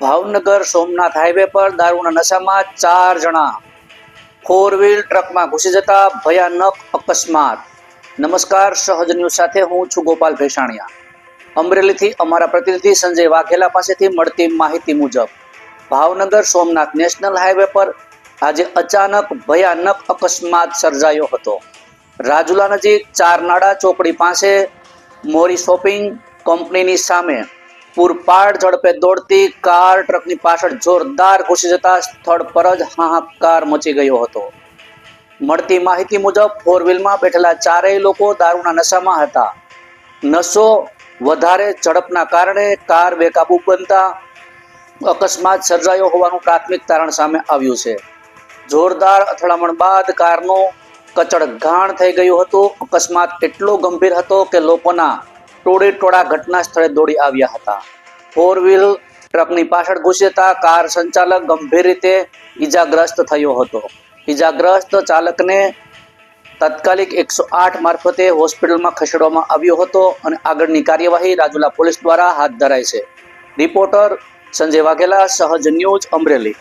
Bhavnagar Somnath highway પર દારૂના નશામાં ચાર જણા. ફોર વ્હીલ ટ્રકમાં ઘૂસી જતા ભયાનક અકસ્માત. નમસ્કાર, સહજ ન્યૂઝ સાથે હું છું ગોપાલ ભેસાણિયા. અમરેલીથી અમારા પ્રતિનિધિ સંજય વાઘેલા પાસેથી મળતી માહિતી મુજબ, ભાવનગર સોમનાથ નેશનલ હાઈવે પર આજે અચાનક ભયાનક અકસ્માત સર્જાયો હતો. રાજુલા નજીક ચારનાડા ચોકડી પાસે મોરી શોપિંગ કંપનીની સામે પૂરપાડ ઝડપે દોડતી કાર ટ્રકની પાછળ જોરદાર ઘૂસી જતા સ્થળ પર જ હાહાકાર મચી ગયો હતો. મળતી માહિતી મુજબ ફોર વ્હીલમાં બેઠેલા ચારેય લોકો દારૂના નશામાં હતા. નશો વધારે ઝડપના કારણે કાર બેકાબૂ બનતા અકસ્માત સર્જાયો હોવાનું પ્રાથમિક તારણ સામે આવ્યું છે. જોરદાર અથડામણ બાદ કારનું કચડ ઘાણ થઈ ગયું હતું. અકસ્માત એટલો ગંભીર હતો કે લોકોના ટોળે ટોળા ઘટના સ્થળે દોડી આવ્યા હતા. ફોર વ્હીલ ટ્રકની પાછળ ઘૂસેતા કાર સંચાલક ગંભીર રીતે ઈજાગ્રસ્ત થયો હતો. ઈજાગ્રસ્ત ચાલકને તાત્કાલિક એકસો આઠ મારફતે હોસ્પિટલમાં ખસેડવામાં આવ્યો હતો અને આગળની કાર્યવાહી રાજુલા પોલીસ દ્વારા હાથ ધરાઈ છે. રિપોર્ટર સંજય વાઘેલા, સહજ ન્યૂઝ અમરેલી.